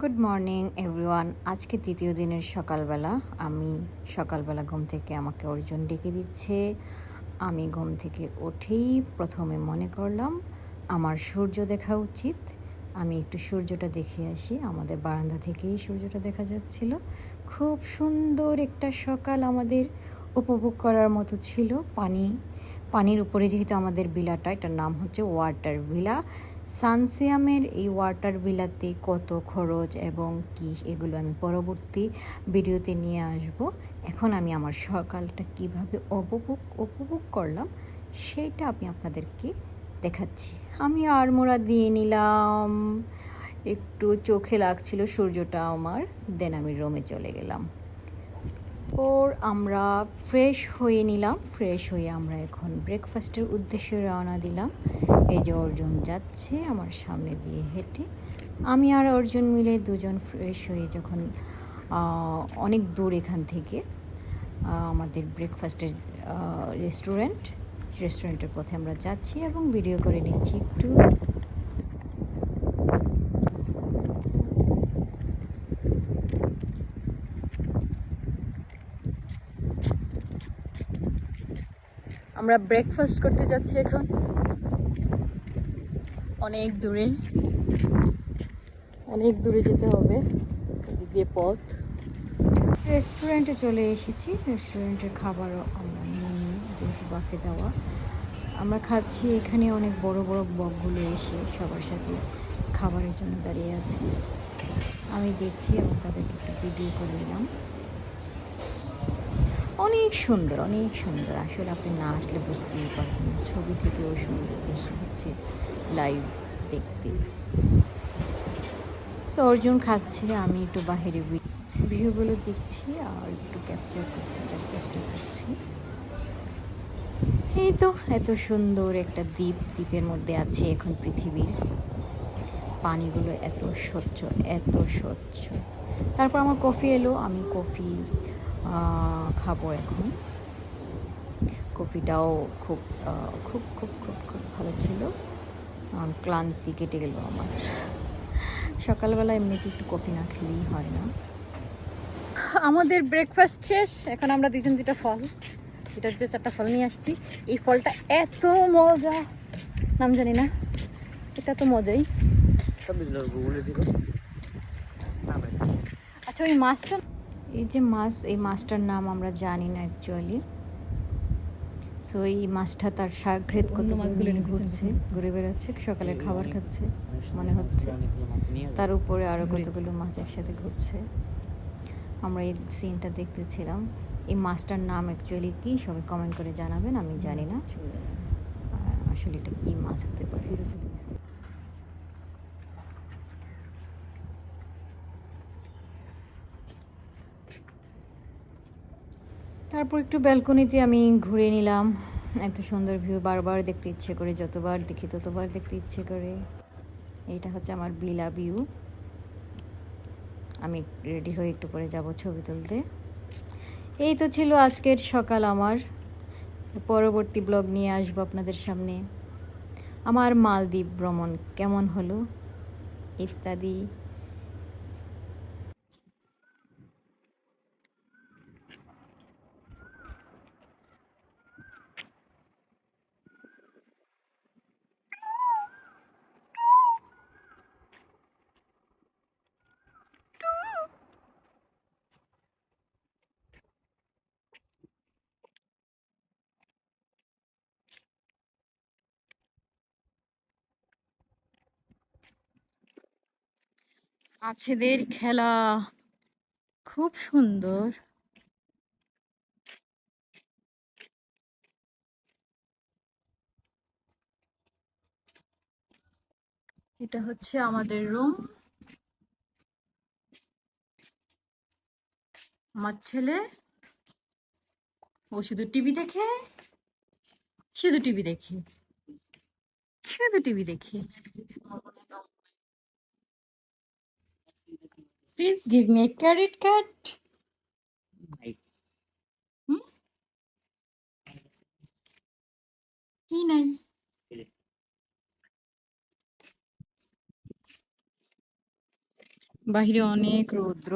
Good morning everyone আজকে তৃতীয় দিনের সকালবেলা। আমি সকালবেলা ঘুম থেকে আমাকে অর্জুন ডেকে দিচ্ছে। আমি ঘুম থেকে উঠেই প্রথমে মনে করলাম, আমার সূর্য দেখা উচিত। আমি একটু সূর্যটা দেখে আসি। আমাদের বারান্দা থেকেই সূর্যটা দেখা যাচ্ছিল। খুব সুন্দর একটা সকাল আমাদের উপভোগ করার মতো ছিল। পানি, পানির উপরে যেহেতু আমাদের ভিলাটা, এটার নাম হচ্ছে ওয়াটার ভিলা। সানসিয়ামের এই ওয়াটার ভিলাতে কত খরচ এবং কি এগুলো আমি পরবর্তী ভিডিওতে নিয়ে আসব। এখন আমি আমার সকালটা কীভাবে উপভোগ উপভোগ করলাম সেটা আমি আপনাদেরকে দেখাচ্ছি। আমি আড়মোড়া দিয়ে নিলাম। একটু চোখে লাগছিল সূর্যটা আমার দেন আমি রোমে চলে গেলাম। ওর আমরা ফ্রেশ হয়ে নিলাম। ফ্রেশ হয়ে আমরা এখন ব্রেকফাস্টের উদ্দেশ্যে রওনা দিলাম। এই যে অর্জুন যাচ্ছে আমার সামনে দিয়ে হেঁটে, আমি আর অর্জুন মিলে দুজন ফ্রেশ হয়ে যখন অনেক দূর এখান থেকে আমাদের ব্রেকফাস্টের রেস্টুরেন্ট রেস্টুরেন্টের পথে আমরা যাচ্ছি এবং ভিডিও করে নিচ্ছি একটু। আমরা ব্রেকফাস্ট করতে যাচ্ছি এখন। অনেক দূরে। অনেক দূরে যেতে হবে। দিয়ে পথ। রেস্টুরেন্টে চলে এসেছি। রেস্টুরেন্টের খাবারও আমরা নিয়ে নিই যেহেতু বাফে দেওয়া। আমরা খাচ্ছি এখানে অনেক বড় বড় বকগুলো এসে সবার সাথে খাবারের জন্য দাঁড়িয়ে আছে। আমি দেখছি এবং তাদেরকে একটু ভিডিও করে নিলাম। অনেক সুন্দর অনেক সুন্দর। আসলে আপনি না আসলে বুঝতেই পারবেন না। ছবি থেকেও সুন্দর বেশি হচ্ছে। লাইভ দেখতে। সো অর্জুন খাচ্ছে, আমি একটু বাহিরে ভিউগুলো দেখছি আর একটু ক্যাপচার করতে চেষ্টা করছি। এই তো, এত সুন্দর একটা দ্বীপ, দ্বীপের মধ্যে আছে এখন পৃথিবীর। পানিগুলো এত স্বচ্ছ এত স্বচ্ছ। তারপর আমার কফি এলো, আমি কফি খাব এখন। কফিটাও খুব খুব খুব খুব খুব ভালো ছিল। ক্লান্তি কেটে গেল আমার। সকালবেলা এমনিতে একটু কফি না খেলেই হয় না। আমাদের ব্রেকফাস্ট শেষ এখন আমরা দুজন দুটা ফল। এটা দুটো চারটা ফল নিয়ে আসছি। এই ফলটা এত মজা। নাম জানি না। এটা তো মজাই। আচ্ছা ওই মাছটা এই যে মাছ এই মাছটার নাম আমরা জানি না অ্যাকচুয়ালি সো এই মাছটা তার সাগরেদ কত মাছগুলো ঘুরছে ঘুরে বেড়াচ্ছে সকালে খাবার খাচ্ছে মনে হচ্ছে। তার উপরে আরও কতগুলো মাছ একসাথে ঘুরছে। আমরা এই সিনটা দেখতেছিলাম। এই মাছটার নাম অ্যাকচুয়ালি কি? সবাই কমেন্ট করে জানাবেন আমি জানি না। আসলে এটা কি মাছ হতে পারে? তারপর একটু ব্যালকনিতে আমি ঘুরে নিলাম। এত সুন্দর ভিউ বারবার দেখতে ইচ্ছে করে, যতবার দেখি ততবার দেখতে ইচ্ছে করে। এইটা হচ্ছে আমার বিলা ভিউ আমি রেডি হয়ে একটু পরে যাব ছবি তুলতে। এই তো ছিল আজকের সকাল আমার। পরবর্তী ব্লগ নিয়ে আসব আপনাদের সামনে। আমার মালদ্বীপ ভ্রমণ কেমন হলো? ইত্যাদি। মাছেদের খেলা। খুব সুন্দর। এটা হচ্ছে আমাদের রুম। আমার ছেলে ও শুধু টিভি দেখে, শুধু টিভি দেখে, শুধু টিভি দেখে। Please give me carrot cut কি নাই বাহিরে অনেক রৌদ্র।